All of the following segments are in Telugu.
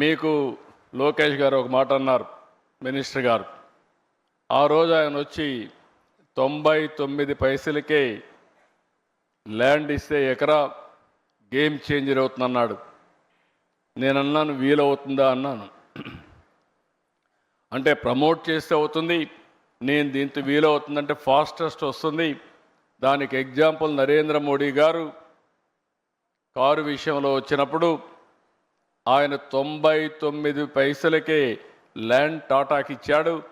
మీకు లోకేష్ గారు ఒక మాట అన్నారు మినిస్టర్ గారు. ఆ రోజు ఆయన వచ్చి తొంభై తొమ్మిది పైసలకే ల్యాండ్ ఇస్తే ఎకరా గేమ్ చేంజర్ అవుతుందన్నాడు నేను అన్నాను వీలవుతుందా అన్నాను. అంటే ప్రమోట్ చేస్తే అవుతుంది నేను దీంతో వీలవుతుందంటే ఫాస్టెస్ట్ వస్తుంది. దానికి ఎగ్జాంపుల్ నరేంద్ర మోడీ గారు కారు విషయంలో వచ్చినప్పుడు ఆయన తొంభై తొమ్మిది పైసలకే ల్యాండ్ టాటాకి ఇచ్చాడు.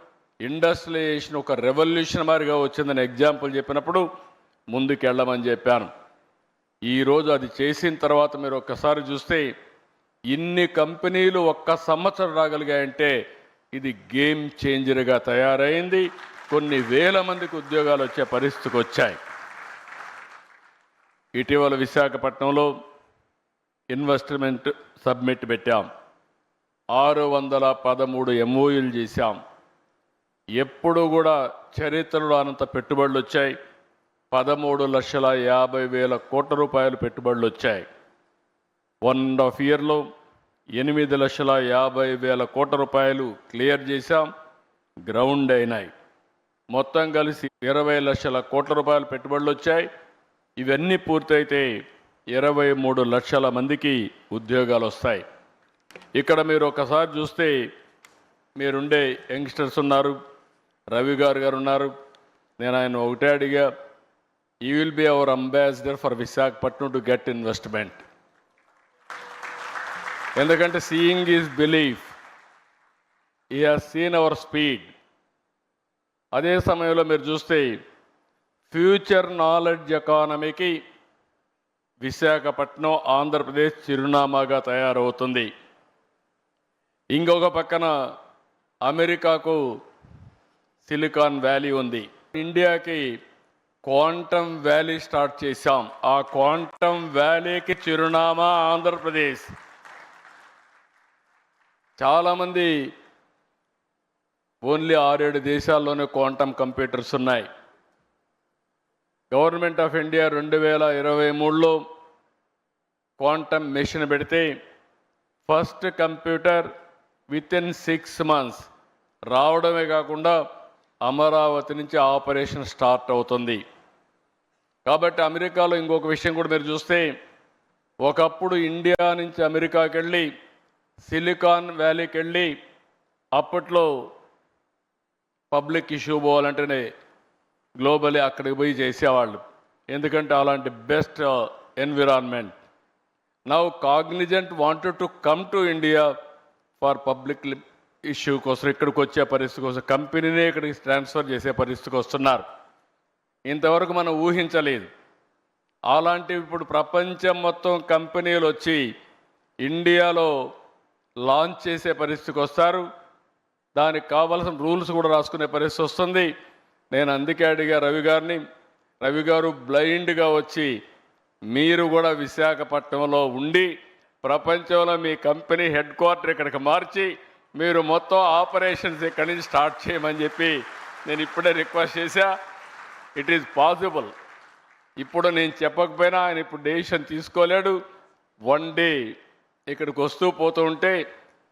ఇండస్ట్రియలైజేషన్ ఒక రెవల్యూషన్ వచ్చిందని ఎగ్జాంపుల్ చెప్పినప్పుడు ముందుకెళ్ళమని చెప్పాను. ఈరోజు అది చేసిన తర్వాత మీరు ఒక్కసారి చూస్తే ఇన్ని కంపెనీలు ఒక్క సంవత్సరం రాగలిగాయంటే ఇది గేమ్ చేంజర్గా తయారైంది. కొన్ని వేల మందికి ఉద్యోగాలు వచ్చే పరిస్థితికి వచ్చాయి. ఇటీవల విశాఖపట్నంలో ఇన్వెస్ట్మెంట్ సబ్మిట్ పెట్టాం. ఆరు వందల పదమూడు ఎంఓయూలు చేశాం. ఎప్పుడు కూడా చరిత్రలో అనంత పెట్టుబడులు వచ్చాయి. పదమూడు లక్షల యాభై వేల కోట్ల రూపాయలు పెట్టుబడులు వచ్చాయి. వన్ అండ్ హాఫ్ ఇయర్లో ఎనిమిది లక్షల యాభై వేల కోట్ల రూపాయలు క్లియర్ చేశాం. గ్రౌండ్ అయినాయి. మొత్తం కలిసి ఇరవై లక్షల కోట్ల రూపాయలు పెట్టుబడులు వచ్చాయి. ఇవన్నీ పూర్తయితే ఇరవై మూడు లక్షల మందికి ఉద్యోగాలు వస్తాయి ఇక్కడ మీరు ఒకసారి చూస్తే మీరుండే యంగ్స్టర్స్ ఉన్నారు రవి గారు గారు ఉన్నారు. నేను ఆయన ఒకటే అడిగా he will be our ambassador for Visakhapatnam to get investment ఎందుకంటే seeing is belief he has seen our speed అదే సమయంలో మీరు చూస్తే ఫ్యూచర్ నాలెడ్జ్ ఎకానమీకి విశాఖపట్నం ఆంధ్రప్రదేశ్ చిరునామాగా తయారవుతుంది. ఇంకొక పక్కన అమెరికాకు సిలికాన్ వ్యాలీ ఉంది. ఇండియాకి క్వాంటమ్ వ్యాలీ స్టార్ట్ చేశాం. ఆ క్వాంటమ్ వ్యాలీకి చిరునామా ఆంధ్రప్రదేశ్. చాలామంది ఓన్లీ ఆరేడు దేశాల్లోనే క్వాంటమ్ కంప్యూటర్స్ ఉన్నాయి. గవర్నమెంట్ ఆఫ్ ఇండియా రెండు వేల ఇరవై మూడులో క్వాంటమ్ మెషిన్ పెడితే first computer within six months రావడమే కాకుండా అమరావతి నుంచి ఆపరేషన్ స్టార్ట్ అవుతుంది. కాబట్టి అమెరికాలో ఇంకొక విషయం కూడా మీరు చూస్తే ఒకప్పుడు ఇండియా నుంచి అమెరికాకి వెళ్ళి సిలికాన్ వ్యాలీకి వెళ్ళి అప్పట్లో పబ్లిక్ ఇష్యూ పోవాలంటేనే గ్లోబలీ అక్కడికి పోయి చేసేవాళ్ళు. ఎందుకంటే అలాంటి best environment now Cognizant wanted to come to India for public issue కోసం ఇక్కడికి వచ్చే పరిస్థితి కోసం కంపెనీనే ఇక్కడికి ట్రాన్స్ఫర్ చేసే పరిస్థితికి వస్తున్నారు. ఇంతవరకు మనం ఊహించలేదు. అలాంటివి ఇప్పుడు ప్రపంచం మొత్తం కంపెనీలు వచ్చి ఇండియాలో లాంచ్ చేసే పరిస్థితికి వస్తారు. దానికి కావలసిన రూల్స్ కూడా రాసుకునే పరిస్థితి వస్తుంది. నేను అందుకే అడిగా రవి గారిని రవి గారు బ్లైండ్గా వచ్చి మీరు కూడా విశాఖపట్నంలో ఉండి ప్రపంచంలో మీ కంపెనీ హెడ్ క్వార్టర్ ఇక్కడికి మార్చి మీరు మొత్తం ఆపరేషన్స్ ఇక్కడి నుంచి స్టార్ట్ చేయమని చెప్పి నేను ఇప్పుడే రిక్వెస్ట్ చేశా. ఇట్ ఈజ్ పాసిబుల్ ఇప్పుడు నేను చెప్పకపోయినా ఆయన ఇప్పుడు డెసిషన్ తీసుకోలేడు. వన్ డే ఇక్కడికి వస్తూ పోతూ ఉంటే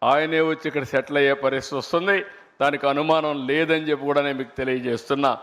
ఆయనే వచ్చి ఇక్కడ సెటిల్ అయ్యే పరిస్థితి వస్తుంది. దానికి అనుమానం లేదని చెప్పి కూడా నేను మీకు తెలియజేస్తున్నా.